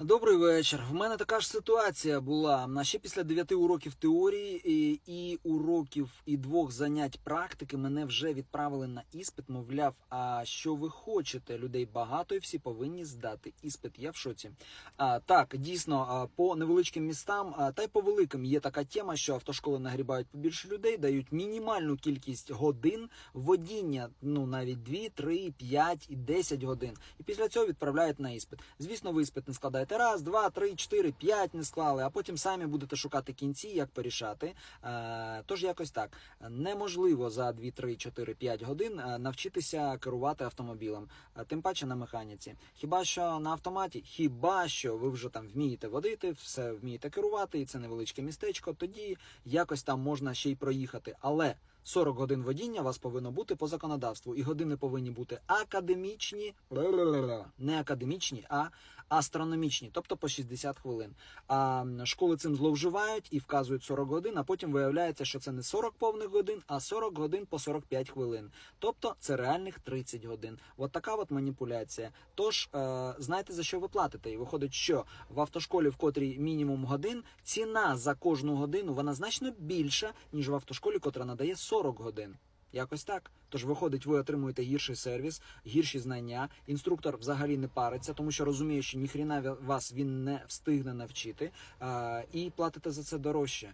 Добрий вечір. В мене така ж ситуація була. На ще після 9 уроків теорії і, і уроків і двох занять практики мене вже відправили на іспит. Мовляв, а що ви хочете? Людей багато і всі повинні здати іспит. Я в шоці. А, так, дійсно, по невеличким містам, а, та й по великим є така тема, що автошколи нагрібають побільше людей, дають мінімальну кількість годин водіння, ну навіть 2, 3, 5 і 10 годин. І після цього відправляють на іспит. Звісно, ви іспит не складаєте раз, два, три, чотири, п'ять не склали, а потім самі будете шукати кінці, як порішати. Е, Тож якось так. Неможливо за 2, 3, 4, 5 годин е, навчитися керувати автомобілем, е, тим паче на механіці. Хіба що на автоматі, хіба що ви вже там вмієте водити, все вмієте керувати, і це невеличке містечко, тоді якось там можна ще й проїхати. Але 40 годин водіння вас повинно бути по законодавству, і години повинні бути академічні, не академічні, а астрономічні, тобто по 60 хвилин. А школи цим зловживають і вказують 40 годин, а потім виявляється, що це не 40 повних годин, а 40 годин по 45 хвилин. Тобто це реальних 30 годин. От така от маніпуляція. Тож е, знаєте за що ви платите? І виходить, що в автошколі, в котрій мінімум годин, ціна за кожну годину вона значно більша, ніж в автошколі, котра надає 40 годин. Якось так. Тож виходить, ви отримуєте гірший сервіс, гірші знання. Інструктор взагалі не париться, тому що розуміє, що ніхріна вас він не встигне навчити, і платите за це дорожче.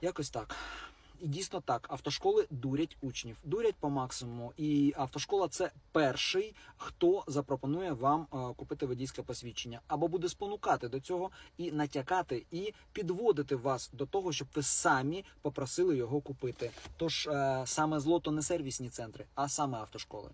Якось так. І дійсно так, автошколи дурять учнів, дурять по максимуму. І автошкола це перший, хто запропонує вам е, купити водійське посвідчення, або буде спонукати до цього і натякати, і підводити вас до того, щоб ви самі попросили його купити. Тож е, саме зло то не сервісні центри, а саме автошколи.